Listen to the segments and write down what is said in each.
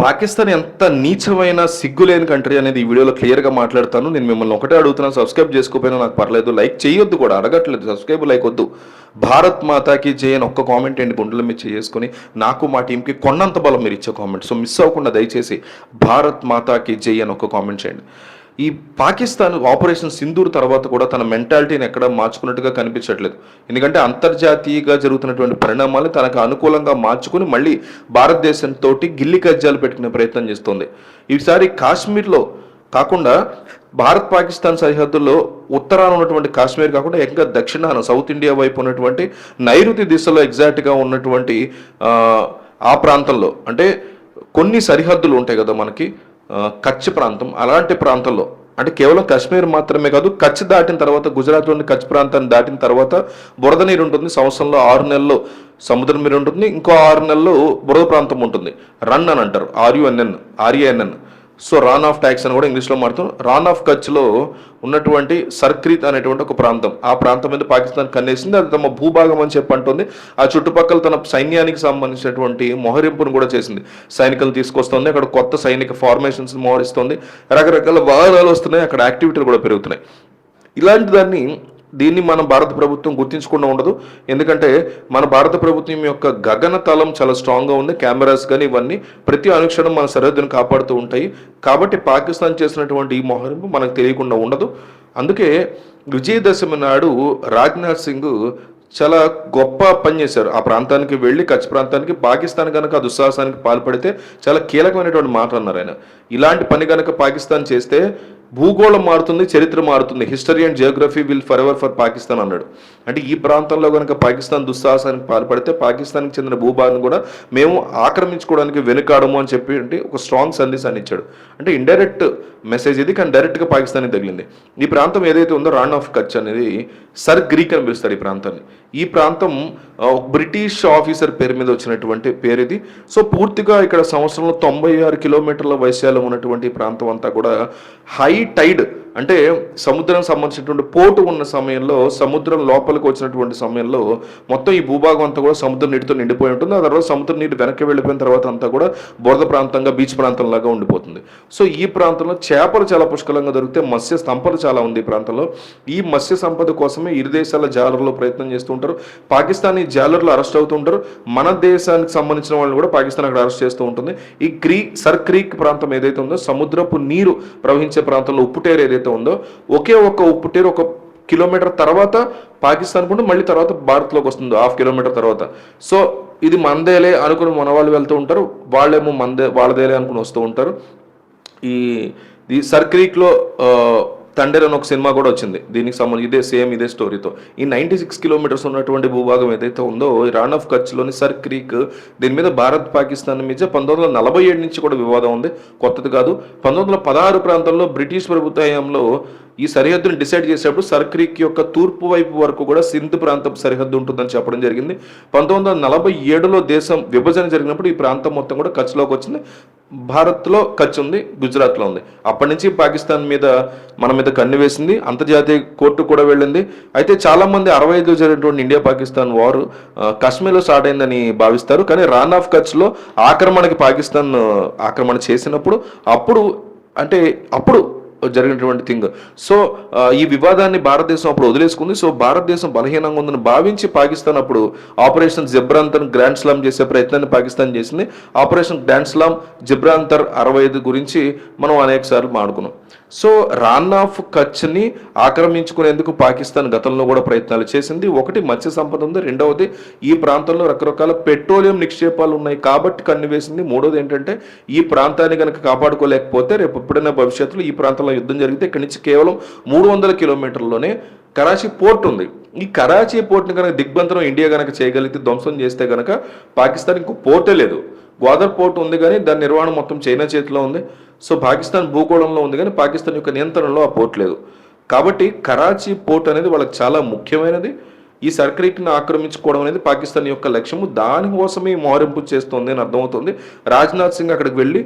పాకిస్తాన్ ఎంత నీచమైన సిగ్గులేని కంట్రీ అనేది ఈ వీడియోలో క్లియర్గా మాట్లాడతాను. నేను మిమ్మల్ని ఒకటే అడుగుతున్నాను సబ్స్క్రైబ్ చేసుకోపోయినా నాకు పర్లేదు లైక్ చేయొద్దు కూడా అడగట్లేదు సబ్స్క్రైబ్ లైక్ వద్దు. భారత్ మాతాకి చేయని ఒక్క కామెంట్ అండి గుండెల మీద చేసుకొని నాకు మా టీంకి కొన్నంత బలం మీరు ఇచ్చే కామెంట్. సో మిస్ అవ్వకుండా దయచేసి భారత్ మాతాకి జై అని ఒక్క కామెంట్ చేయండి. ఈ పాకిస్తాన్ ఆపరేషన్ సింధూర్ తర్వాత కూడా తన మెంటాలిటీని ఎక్కడ మార్చుకున్నట్టుగా కనిపించట్లేదు. ఎందుకంటే అంతర్జాతీయంగా జరుగుతున్నటువంటి పరిణామాలు తనకు అనుకూలంగా మార్చుకుని మళ్ళీ భారతదేశంతో గిల్లి కజ్జాలు పెట్టుకునే ప్రయత్నం చేస్తుంది. ఈసారి కాశ్మీర్లో కాకుండా భారత్ పాకిస్తాన్ సరిహద్దుల్లో ఉత్తరాన ఉన్నటువంటి కాశ్మీర్ కాకుండా ఇంకా దక్షిణాన సౌత్ ఇండియా వైపు ఉన్నటువంటి నైరుతి దిశలో ఎగ్జాక్ట్గా ఉన్నటువంటి ఆ, ప్రాంతంలో అంటే కొన్ని సరిహద్దులు ఉంటాయి కదా మనకి. కచ్ ప్రాంతం అలాంటి ప్రాంతంలో అంటే కేవలం కాశ్మీర్ మాత్రమే కాదు కచ్ దాటిన తర్వాత గుజరాత్లోని కచ్ ప్రాంతాన్ని దాటిన తర్వాత బురద నీరు ఉంటుంది సంవత్సరంలో ఆరు నెలల్లో సముద్రం నీరు ఉంటుంది ఇంకో ఆరు నెలలు బురద ప్రాంతం ఉంటుంది. రన్ అని అంటారు R U N N R U N N so Rann of tax అని కూడా ఇంగ్లీష్లో మారుతాం. రాన్ ఆఫ్ కచ్లో ఉన్నటువంటి సర్క్రీత్ అనేటువంటి ఒక ప్రాంతం. ఆ ప్రాంతం మీద పాకిస్తాన్ కన్నేసింది. అది తమ భూభాగం అని చెప్పి అంటుంది. ఆ చుట్టుపక్కల తన సైన్యానికి సంబంధించినటువంటి మొహరింపును కూడా చేసింది. సైనికులు తీసుకొస్తుంది. అక్కడ కొత్త సైనిక ఫార్మేషన్స్ మోహరిస్తుంది. రకరకాల వాహనాలు వస్తున్నాయి. అక్కడ యాక్టివిటీలు కూడా పెరుగుతున్నాయి. ఇలాంటి దాన్ని దీన్ని మన భారత ప్రభుత్వం గుర్తించకుండా ఉండదు. ఎందుకంటే మన భారత ప్రభుత్వం యొక్క గగన తలం చాలా స్ట్రాంగ్గా ఉంది. కెమెరాస్ కానీ ఇవన్నీ ప్రతి అనుక్షణం మన సరిహద్దును కాపాడుతూ ఉంటాయి. కాబట్టి పాకిస్తాన్ చేసినటువంటి ఈ మోహరింపు మనకు తెలియకుండా ఉండదు. అందుకే విజయదశమి నాడు రాజ్నాథ్ సింగ్ చాలా గొప్ప పని చేశారు. ఆ ప్రాంతానికి వెళ్ళి కచ్ ప్రాంతానికి పాకిస్తాన్ కనుక ఆ దుస్సాహసానికి పాల్పడితే చాలా కీలకమైనటువంటి మాట అన్నారు ఆయన. ఇలాంటి పని కనుక పాకిస్తాన్ చేస్తే భూగోళం మారుతుంది చరిత్ర మారుతుంది. History and geography will forever for Pakistan అన్నాడు. అంటే ఈ ప్రాంతంలో కనుక పాకిస్తాన్ దుస్సాహసానికి పాల్పడితే పాకిస్తాన్కి చెందిన భూభాగం కూడా మేము ఆక్రమించుకోవడానికి వెనుకాడము అని చెప్పి అంటే ఒక స్ట్రాంగ్ సందేశాన్ని ఇచ్చాడు. అంటే ఇండైరెక్ట్ మెసేజ్ ఇది కానీ డైరెక్ట్గా పాకిస్తాన్కి తగిలింది. ఈ ప్రాంతం ఏదైతే ఉందో రాన్ ఆఫ్ కచ్ అనేది సర్ గ్రీక్ అని పిలుస్తాడు ఈ ప్రాంతాన్ని. ఈ ప్రాంతం బ్రిటిష్ ఆఫీసర్ పేరు మీద వచ్చినటువంటి పేరు ఇది సో పూర్తిగా ఇక్కడ సంవత్సరంలో తొంభై ఆరు కిలోమీటర్ల వైశాల్యం ఉన్నటువంటి ప్రాంతం అంతా కూడా హై టైడ్ అంటే సముద్రం సంబంధించినటువంటి పోటు ఉన్న సమయంలో సముద్రం లోపలికి వచ్చినటువంటి సమయంలో మొత్తం ఈ భూభాగం అంతా కూడా సముద్ర నీటితో నిండిపోయి ఉంటుంది. ఆ తర్వాత సముద్ర నీటి వెనక్కి వెళ్ళిపోయిన తర్వాత అంతా కూడా బురద ప్రాంతంగా బీచ్ ప్రాంతంలాగా ఉండిపోతుంది. సో ఈ ప్రాంతంలో చేపలు చాలా పుష్కలంగా దొరికితే మత్స్య సంపద చాలా ఉంది ఈ ప్రాంతంలో. ఈ మత్స్య సంపద కోసమే ఇరు దేశాల జాలర్లు ప్రయత్నం చేస్తూ ఉంటారు. పాకిస్తానీ జాలర్లు అరెస్ట్ అవుతూ ఉంటారు. మన దేశానికి సంబంధించిన వాళ్ళని కూడా పాకిస్తాన్ అక్కడ అరెస్ట్ చేస్తూ ఉంటుంది. ఈ క్రీక్ సర్ క్రీక్ ప్రాంతం ఏదైతే ఉందో సముద్రపు నీరు ప్రవహించే ప్రాంతంలో ఉప్పుటేరు ఏదైతే ఉందో ఒకే ఒక ఉప్పుటేరు ఒక కిలోమీటర్ తర్వాత పాకిస్తాన్ కూడా మళ్ళీ తర్వాత భారత్లోకి వస్తుంది హాఫ్ కిలోమీటర్ తర్వాత. సో ఇది మందేలే అనుకుని మన వాళ్ళు వెళ్తూ ఉంటారు వాళ్ళేమో మందే వాళ్ళదేలే అనుకుని వస్తూ ఉంటారు. ఈ ఈ సర్క్రీక్లో తండేర్ అని ఒక సినిమా కూడా వచ్చింది. దీనికి సంబంధించి ఇదే సేమ్ ఇదే స్టోరీతో ఈ నైంటీ సిక్స్ కిలోమీటర్స్ ఉన్నటువంటి భూభాగం ఏదైతే ఉందో రాన్ ఆఫ్ కచ్లోని సర్ క్రీక్ దీని మీద భారత్ పాకిస్తాన్ మీద పంతొమ్మిది వందల నలభై ఏడు నుంచి కూడా వివాదం ఉంది. కొత్తది కాదు. పంతొమ్మిది వందల పదహారు ప్రాంతంలో బ్రిటిష్ ప్రభుత్వ హయాంలో ఈ సరిహద్దును డిసైడ్ చేసేటప్పుడు సర్ క్రీక్ యొక్క తూర్పు వైపు వరకు కూడా సింధు ప్రాంతం సరిహద్దు ఉంటుందని చెప్పడం జరిగింది. పంతొమ్మిది వందల నలభై ఏడులో దేశం విభజన జరిగినప్పుడు ఈ ప్రాంతం మొత్తం కూడా కచ్లోకి వచ్చింది. భారత్లో ఖర్చు ఉంది గుజరాత్లో ఉంది. అప్పటి నుంచి పాకిస్తాన్ మీద మన మీద కన్ను వేసింది అంతర్జాతీయ కోర్టు కూడా వెళ్ళింది. అయితే చాలామంది అరవై ఐదులో జరిగినటువంటి ఇండియా పాకిస్తాన్ వారు కాశ్మీర్లో స్టార్ట్ అయిందని భావిస్తారు. కానీ రాన్ ఆఫ్ కచ్లో ఆక్రమణకి పాకిస్తాన్ ఆక్రమణ చేసినప్పుడు అప్పుడు అంటే అప్పుడు జరిగినటువంటి థింగ్. సో ఈ వివాదాన్ని భారతదేశం అప్పుడు వదిలేసుకుంది. సో భారతదేశం బలహీనంగా ఉందని భావించి పాకిస్తాన్ అప్పుడు ఆపరేషన్ జిబ్రాంతర్ గ్రాండ్ స్లామ్ చేసే ప్రయత్నాన్ని పాకిస్తాన్ చేసింది. ఆపరేషన్ గ్రాండ్ స్లామ్ జిబ్రాంతర్ అరవై ఐదు గురించి మనం అనేక సార్లు మాడుకున్నాం సో రాన్ ఆఫ్ కచ్ని ఆక్రమించుకునేందుకు పాకిస్తాన్ గతంలో కూడా ప్రయత్నాలు చేసింది. ఒకటి మత్స్య సంపద ఉంది రెండవది ఈ ప్రాంతంలో రకరకాల పెట్రోలియం నిక్షేపాలు ఉన్నాయి కాబట్టి కన్నువేసింది మూడోది ఏంటంటే ఈ ప్రాంతాన్ని కనుక కాపాడుకోలేకపోతే రేపు ఎప్పుడైనా భవిష్యత్తులో ఈ ప్రాంతంలో యుద్ధం జరిగితే ఇక్కడి నుంచి కేవలం మూడు వందల కిలోమీటర్లోనే కరాచీ పోర్ట్ ఉంది. ఈ కరాచీ పోర్ట్ని కనుక దిగ్బంధనం ఇండియా కనుక చేయగలిగితే ధ్వంసం చేస్తే కనుక పాకిస్తాన్ ఇంకో పోర్టే లేదు. గ్వాదర్ పోర్ట్ ఉంది కానీ దాని నిర్వహణ మొత్తం చైనా చేతిలో ఉంది. సో పాకిస్తాన్ భూగోళంలో ఉంది కానీ పాకిస్తాన్ యొక్క నియంత్రణలో ఆ పోర్ట్ లేదు. కాబట్టి కరాచీ పోర్ట్ అనేది వాళ్ళకి చాలా ముఖ్యమైనది. ఈ సర్క్రిట్ని ఆక్రమించుకోవడం అనేది పాకిస్తాన్ యొక్క లక్ష్యము. దానికోసమే మారింపు చేస్తోంది అని అర్థమవుతుంది. రాజ్నాథ్ సింగ్ అక్కడికి వెళ్ళి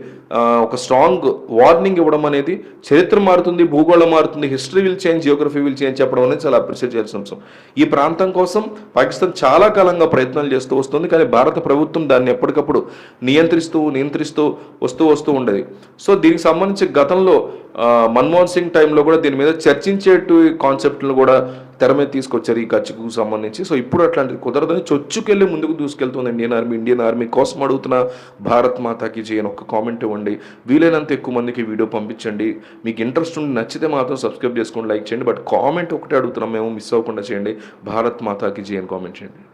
ఒక స్ట్రాంగ్ వార్నింగ్ ఇవ్వడం అనేది చరిత్ర మారుతుంది భూగోళం మారుతుంది history will change geography will change చెప్పడం అనేది చాలా అప్రిషియేట్ చేయాల్సిన అంశం. ఈ ప్రాంతం కోసం పాకిస్తాన్ చాలా కాలంగా ప్రయత్నాలు చేస్తూ వస్తుంది కానీ భారత ప్రభుత్వం దాన్ని ఎప్పటికప్పుడు నియంత్రిస్తూ నియంత్రిస్తూ వస్తూ వస్తూ ఉండేది. సో దీనికి సంబంధించి గతంలో మన్మోహన్ సింగ్ టైంలో కూడా దీని మీద చర్చించేటు కాన్సెప్ట్ను కూడా తెర మీద తీసుకొచ్చారు ఈ ఖర్చుకు సంబంధించి. సో ఇప్పుడు అట్లాంటిది కుదరదని చొచ్చుకెళ్ళి ముందుకు దూసుకెళ్తుంది ఇండియన్ ఆర్మీ. ఇండియన్ ఆర్మీ కోసం అడుగుతున్న భారత్ మాతాకి చేయని ఒక కామెంట్ ఇవ్వండి. వీలైనంత ఎక్కువ మందికి వీడియో పంపించండి. మీకు ఇంట్రెస్ట్ ఉండి నచ్చితే మాత్రం సబ్స్క్రైబ్ చేసుకోండి లైక్ చేయండి. బట్ కామెంట్ ఒకటే అడుగుతున్నాం మేము మిస్ అవ్వకుండా చేయండి. భారత్ మాతాకి చేయని కామెంట్ చేయండి.